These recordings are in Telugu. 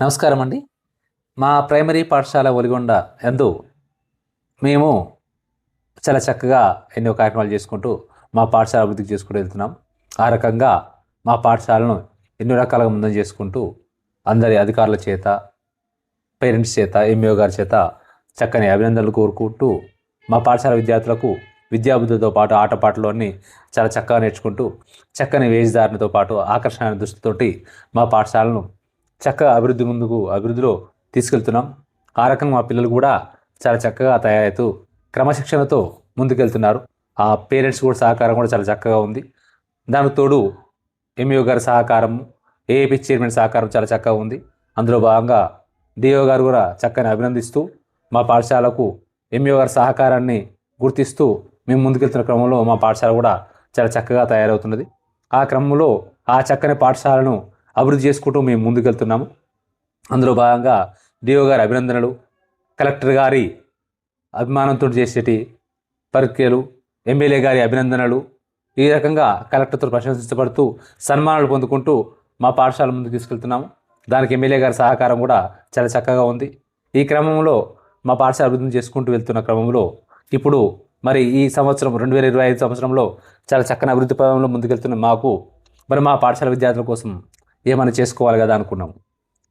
నమస్కారం అండి మా ప్రైమరీ పాఠశాల ఒలిగొండ ఎందు మేము చాలా చక్కగా ఎన్నో కార్యక్రమాలు చేసుకుంటూ మా పాఠశాల అభివృద్ధి చేసుకుంటూ వెళ్తున్నాం. ఆ రకంగా మా పాఠశాలను ఎన్నో రకాలుగా ముందం చేసుకుంటూ అందరి అధికారుల చేత పేరెంట్స్ చేత ఎంఏఓ గారి చేత చక్కని అభినందనలు కోరుకుంటూ మా పాఠశాల విద్యార్థులకు విద్యాబుద్ధితో పాటు ఆటపాటలోని చాలా చక్కగా నేర్చుకుంటూ చక్కని వేషధారణతో పాటు ఆకర్షణ దృష్టితోటి మా పాఠశాలను చక్కగా అభివృద్ధి ముందుకు అభివృద్ధిలో తీసుకెళ్తున్నాం. ఆ రకంగా మా పిల్లలు కూడా చాలా చక్కగా తయారవుతూ క్రమశిక్షణతో ముందుకెళ్తున్నారు. ఆ పేరెంట్స్ కూడా సహకారం కూడా చాలా చక్కగా ఉంది. దానికి తోడు ఎంఈఓ గారి సహకారం ఏఏపీ చైర్మన్ సహకారం చాలా చక్కగా ఉంది. అందులో భాగంగా డిఓ గారు కూడా చక్కని అభినందిస్తూ మా పాఠశాలకు ఎంఈఓ గారి సహకారాన్ని గుర్తిస్తూ మేము ముందుకెళ్తున్న క్రమంలో మా పాఠశాల కూడా చాలా చక్కగా తయారవుతున్నది. ఆ క్రమంలో ఆ చక్కని పాఠశాలను అభివృద్ధి చేసుకుంటూ మేము ముందుకెళ్తున్నాము. అందులో భాగంగా డిఓ గారి అభినందనలు కలెక్టర్ గారి అభిమానంతో చేసేటి పరిక్రియలు ఎమ్మెల్యే గారి అభినందనలు ఈ రకంగా కలెక్టర్తో ప్రశంసించబడుతూ సన్మానాలు పొందుకుంటూ మా పాఠశాల ముందుకు తీసుకెళ్తున్నాము. దానికి ఎమ్మెల్యే గారి సహకారం కూడా చాలా చక్కగా ఉంది. ఈ క్రమంలో మా పాఠశాల అభివృద్ధి చేసుకుంటూ వెళ్తున్న క్రమంలో ఇప్పుడు మరి ఈ సంవత్సరం రెండు వేల ఇరవై ఐదు సంవత్సరంలో చాలా చక్కని అభివృద్ధి పదంలో ముందుకెళ్తున్న మాకు మరి మా పాఠశాల విద్యార్థుల కోసం ఏమైనా చేసుకోవాలి కదా అనుకున్నాం.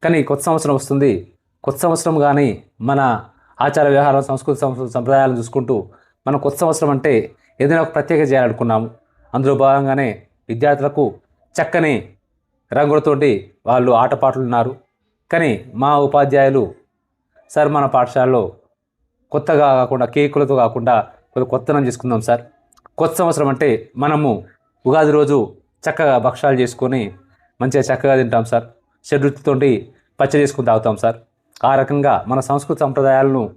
కానీ కొత్త సంవత్సరం వస్తుంది. కొత్త సంవత్సరం కానీ మన ఆచార వ్యవహారం సంస్కృతి సంప్రదాయాలను చూసుకుంటూ మనం కొత్త సంవత్సరం అంటే ఏదైనా ఒక ప్రత్యేక చేయాలనుకున్నాము. అందులో భాగంగానే విద్యార్థులకు చక్కని రంగులతోటి వాళ్ళు ఆటపాటలు ఉన్నారు. కానీ మా ఉపాధ్యాయులు సార్ మన పాఠశాలలో కొత్తగా కాకుండా కేకులతో కాకుండా కొద్దిగా కొత్తనం చేసుకుందాం సార్. కొత్త సంవత్సరం అంటే మనము ఉగాది రోజు చక్కగా భక్షాలు చేసుకొని మంచిగా చక్కగా తింటాం సార్. షడ్రుచితోటి పచ్చడి చేసుకుని తాగుతాం సార్. ఆ రకంగా మన సంస్కృతి సంప్రదాయాలను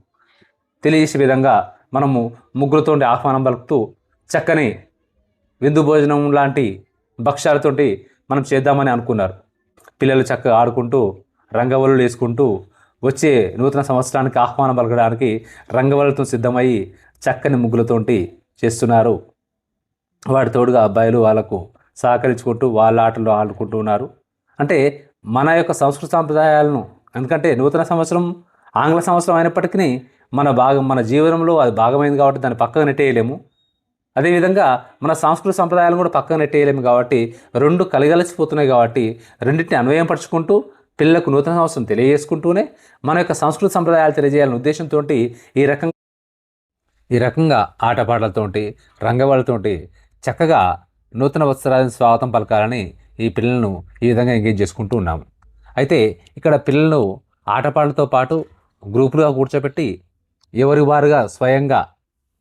తెలియజేసే విధంగా మనము ముగ్గులతోటి ఆహ్వానం పలుకుతూ చక్కని విందు భోజనం లాంటి భక్ష్యాలతోటి మనం చేద్దామని అనుకున్నారు. పిల్లలు చక్కగా ఆడుకుంటూ రంగవల్లులు వేసుకుంటూ వచ్చే నూతన సంవత్సరానికి ఆహ్వానం పలకడానికి రంగవల్లతో సిద్ధమయ్యి చక్కని ముగ్గులతోటి చేస్తున్నారు. వాటి తోడుగా అబ్బాయిలు వాళ్ళకు సహకరించుకుంటూ వాళ్ళ ఆటలు ఆడుకుంటూ ఉన్నారు. అంటే మన యొక్క సంస్కృతి సాంప్రదాయాలను ఎందుకంటే నూతన సంవత్సరం ఆంగ్ల సంవత్సరం అయినప్పటికీ మన భాగం మన జీవనంలో అది భాగమైంది కాబట్టి దాన్ని పక్కన నెట్టేయలేము. అదేవిధంగా మన సాంస్కృతిక సంప్రదాయాలను కూడా పక్కన నెట్టేయలేము కాబట్టి రెండు కలిగలిసిపోతున్నాయి కాబట్టి రెండింటిని అన్వయం పరుచుకుంటూ పిల్లలకు నూతన సంవత్సరం తెలియజేసుకుంటూనే మన యొక్క సంస్కృతి సంప్రదాయాలు తెలియజేయాలనే ఉద్దేశంతో ఈ రకంగా ఈ రకంగా ఆటపాటలతోటి రంగవాళ్ళతోటి చక్కగా నూతన వత్సరాన్ని స్వాగతం పలకాలని ఈ పిల్లలను ఈ విధంగా ఎంగేజ్ చేసుకుంటూ ఉన్నాము. అయితే ఇక్కడ పిల్లలను ఆటపాటలతో పాటు గ్రూపులుగా కూర్చోబెట్టి ఎవరి వారుగా స్వయంగా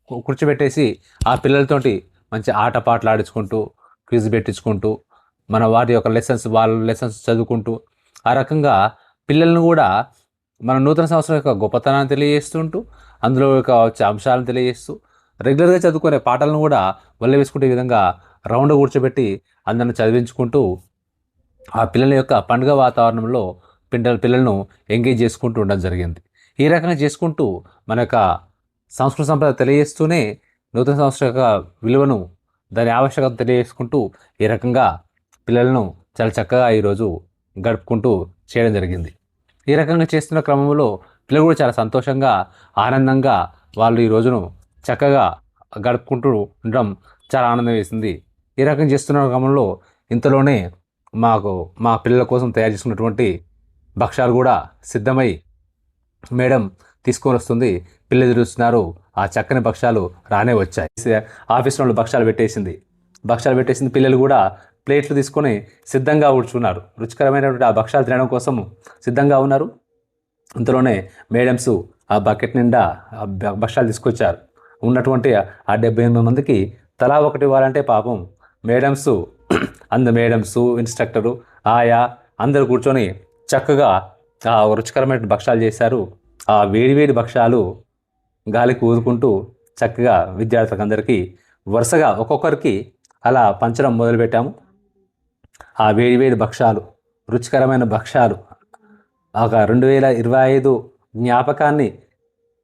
కూర్చోబెట్టేసి ఆ పిల్లలతోటి మంచి ఆటపాటలు ఆడించుకుంటూ క్విజ్ పెట్టించుకుంటూ మన వాటి యొక్క లెసన్స్ వాళ్ళ లెసన్స్ చదువుకుంటూ ఆ రకంగా పిల్లలను కూడా మన నూతన సంవత్సరం యొక్క గొప్పతనాన్ని తెలియజేస్తుంటూ అందులో యొక్క వచ్చే అంశాలను తెలియజేస్తూ రెగ్యులర్గా చదువుకునే పాటలను కూడా వల్ల వేసుకుంటే విధంగా రౌండ్ కూర్చోబెట్టి అందరిని చదివించుకుంటూ ఆ పిల్లల యొక్క పండుగ వాతావరణంలో పిల్లల పిల్లలను ఎంగేజ్ చేసుకుంటూ ఉండడం జరిగింది. ఈ రకంగా చేసుకుంటూ మన యొక్క సంస్కృతి సంప్రదాయం తెలియజేస్తూనే నూతన సంవత్సరం యొక్క విలువను దాని ఆవశ్యకత తెలియజేసుకుంటూ ఈ రకంగా పిల్లలను చాలా చక్కగా ఈరోజు గడుపుకుంటూ చేయడం జరిగింది. ఈ రకంగా చేస్తున్న క్రమంలో పిల్లలు కూడా చాలా సంతోషంగా ఆనందంగా వాళ్ళు ఈ రోజును చక్కగా గడుపుకుంటూ ఉండడం చాలా ఆనందం వేసింది. ఈ రకం చేస్తున్న క్రమంలో ఇంతలోనే మాకు మా పిల్లల కోసం తయారు చేసుకున్నటువంటి భక్ష్యాలు కూడా సిద్ధమై మేడం తీసుకొని వస్తుంది. పిల్లలు చూస్తున్నారు ఆ చక్కని భక్ష్యాలు రానే వచ్చాయి. ఆఫీస్లో వాళ్ళు భక్ష్యాలు పెట్టేసింది. భక్ష్యాలు పెట్టేసింది పిల్లలు కూడా ప్లేట్లు తీసుకొని సిద్ధంగా కూర్చున్నారు. రుచికరమైనటువంటి ఆ భక్ష్యాలు తినడం కోసం సిద్ధంగా ఉన్నారు. ఇంతలోనే మేడమ్స్ ఆ బకెట్ నిండా ఆ భక్ష్యాలు తీసుకొచ్చారు. ఉన్నటువంటి ఆ డెబ్బై ఎనిమిది మందికి తలా ఒకటి ఇవ్వాలంటే పాపం మేడమ్స్ అంద మేడమ్స్ ఇన్స్ట్రక్టరు ఆయా అందరూ కూర్చొని చక్కగా ఆ రుచికరమైన భక్ష్యాలు చేశారు. ఆ వేడివేడి భక్షాలు గాలికి ఊదుకుంటూ చక్కగా విద్యార్థులకు అందరికీ వరుసగా ఒక్కొక్కరికి అలా పంచడం మొదలుపెట్టాము. ఆ వేడివేడి భక్షాలు రుచికరమైన భక్షాలు ఒక రెండు వేల ఇరవై ఐదు జ్ఞాపకాన్ని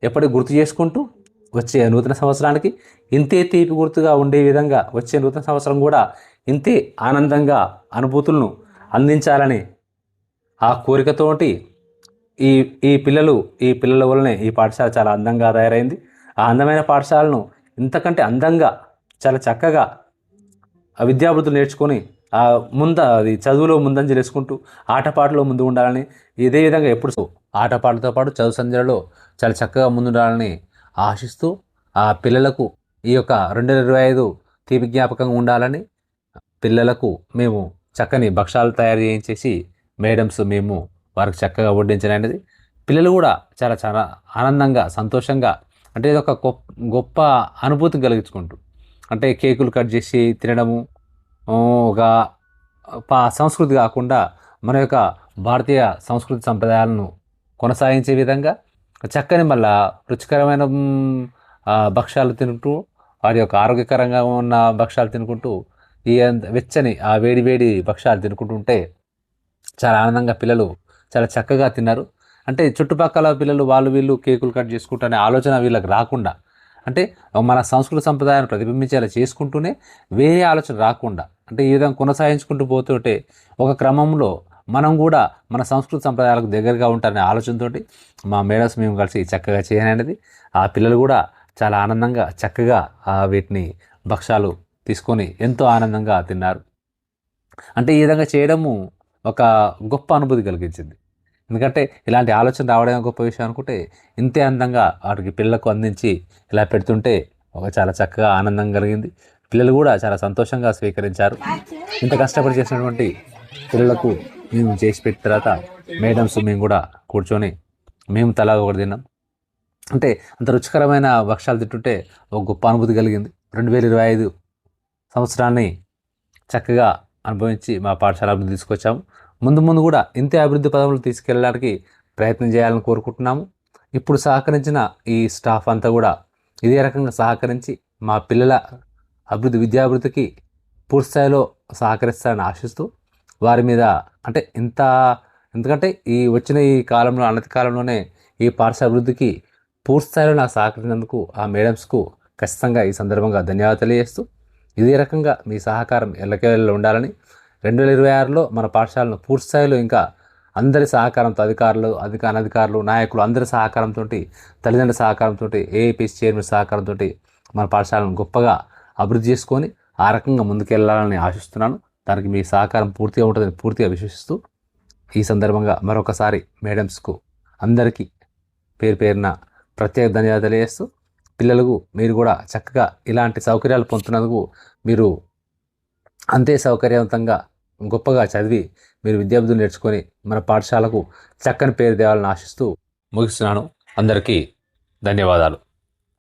ఎప్పటికి గుర్తు చేసుకుంటూ వచ్చే నూతన సంవత్సరానికి ఇంతే తీపి గుర్తుగా ఉండే విధంగా వచ్చే నూతన సంవత్సరం కూడా ఇంతే ఆనందంగా అనుభూతులను అందించాలని ఆ కోరికతోటి ఈ ఈ పిల్లలు ఈ పిల్లల వల్లనే ఈ పాఠశాల చాలా అందంగా తయారైంది. ఆ అందమైన పాఠశాలను ఇంతకంటే అందంగా చాలా చక్కగా ఆ విద్యార్థులు నేర్చుకొని ఆ ముంద అది చదువులో ముందంజలు వేసుకుంటూ ఆటపాటలో ముందు ఉండాలని ఇదే విధంగా ఎప్పుడు ఆటపాటలతో పాటు చదువు సంధ్యలలో చాలా చక్కగా ముందుండాలని ఆశిస్తూ ఆ పిల్లలకు ఈ యొక్క రెండు వేల ఇరవై ఐదు తీపి జ్ఞాపకంగా ఉండాలని పిల్లలకు మేము చక్కని భక్షాలు తయారు చేయించేసి మేడమ్స్ మేము వారికి చక్కగా వడ్డించనేది పిల్లలు కూడా చాలా చాలా ఆనందంగా సంతోషంగా అంటే ఇది ఒక గొప్ప గొప్ప అనుభూతి కలిగించుకుంటూ అంటే కేకులు కట్ చేసి తినడము ఒక పా సంస్కృతి కాకుండా మన యొక్క భారతీయ సంస్కృతి సంప్రదాయాలను కొనసాగించే విధంగా చక్కని మళ్ళా రుచికరమైన భక్ష్యాలు తింటూ వారి యొక్క ఆరోగ్యకరంగా ఉన్న భక్ష్యాలు తినుకుంటూ ఈ వెచ్చని ఆ వేడి వేడి భక్ష్యాలు తినుకుంటుంటే చాలా ఆనందంగా పిల్లలు చాలా చక్కగా తిన్నారు. అంటే చుట్టుపక్కల పిల్లలు వాళ్ళు వీళ్ళు కేకులు కట్ చేసుకుంటానే ఆలోచన వీళ్ళకి రాకుండా అంటే మన సంస్కృతి సంప్రదాయాన్ని ప్రతిబింబించేలా చేసుకుంటూనే వేరే ఆలోచన రాకుండా అంటే ఈ విధంగా కొనసాగించుకుంటూ పోతుంటే ఒక క్రమంలో మనం కూడా మన సంస్కృతి సంప్రదాయాలకు దగ్గరగా ఉంటారనే ఆలోచనతోటి మా మేడమ్స్ మేము కలిసి చక్కగా చేయననేది ఆ పిల్లలు కూడా చాలా ఆనందంగా చక్కగా వీటిని భక్ష్యాలు తీసుకొని ఎంతో ఆనందంగా తిన్నారు. అంటే ఈ విధంగా చేయడము ఒక గొప్ప అనుభూతి కలిగించింది. ఎందుకంటే ఇలాంటి ఆలోచన రావడమే గొప్ప విషయం అనుకుంటే ఇంతే అందంగా వాటికి పిల్లలకు అందించి ఇలా పెడుతుంటే ఒక చాలా చక్కగా ఆనందం కలిగింది. పిల్లలు కూడా చాలా సంతోషంగా స్వీకరించారు. ఇంత కష్టపడి చేసినటువంటి పిల్లలకు మేము చేసి పెట్టిన తర్వాత మేడమ్స్ మేము కూడా కూర్చొని మేము తలా ఒకటి తిన్నాం. అంటే అంత రుచికరమైన భక్ష్యాలు తింటుంటే ఒక గొప్ప అనుభూతి కలిగింది. రెండు వేల ఇరవై ఐదు సంవత్సరాన్ని చక్కగా అనుభవించి మా పాఠశాల అభివృద్ధి తీసుకొచ్చాము. ముందు ముందు కూడా ఇంతే అభివృద్ధి పదవులు తీసుకెళ్ళడానికి ప్రయత్నం చేయాలని కోరుకుంటున్నాము. ఇప్పుడు సహకరించిన ఈ స్టాఫ్ అంతా కూడా ఇదే రకంగా సహకరించి మా పిల్లల అభివృద్ధి విద్యాభివృద్ధికి పూర్తి స్థాయిలో సహకరిస్తారని ఆశిస్తూ వారి మీద అంటే ఇంత ఎందుకంటే ఈ వచ్చిన ఈ కాలంలో అనతి కాలంలోనే ఈ పాఠశాల అభివృద్ధికి పూర్తిస్థాయిలో నాకు సహకరించినందుకు ఆ మేడమ్స్కు ఖచ్చితంగా ఈ సందర్భంగా ధన్యవాదాలు తెలియజేస్తూ ఇదే రకంగా మీ సహకారం ఎల్లకేళ్ళలో ఉండాలని రెండు వేల ఇరవై ఆరులో మన పాఠశాలను పూర్తిస్థాయిలో ఇంకా అందరి సహకారంతో అధికారులు అధిక అనధికారులు నాయకులు అందరి సహకారంతో తల్లిదండ్రుల సహకారంతో ఏఐపిసి చైర్మన్ సహకారంతో మన పాఠశాలను గొప్పగా అభివృద్ధి చేసుకొని ఆ రకంగా ముందుకెళ్ళాలని ఆశిస్తున్నాను. దానికి మీ సహకారం పూర్తిగా ఉంటుందని పూర్తిగా విశ్వసిస్తూ ఈ సందర్భంగా మరొకసారి మేడమ్స్కు అందరికీ పేరు పేరున ప్రత్యేక ధన్యవాదాలు తెలియజేస్తూ పిల్లలకు మీరు కూడా చక్కగా ఇలాంటి సౌకర్యాలు పొందుతున్నందుకు మీరు అంతే సౌకర్యవంతంగా గొప్పగా చదివి మీరు విద్యార్థులు నేర్చుకొని మన పాఠశాలకు చక్కని పేరు తేవాలని ఆశిస్తూ ముగిస్తున్నాను. అందరికీ ధన్యవాదాలు.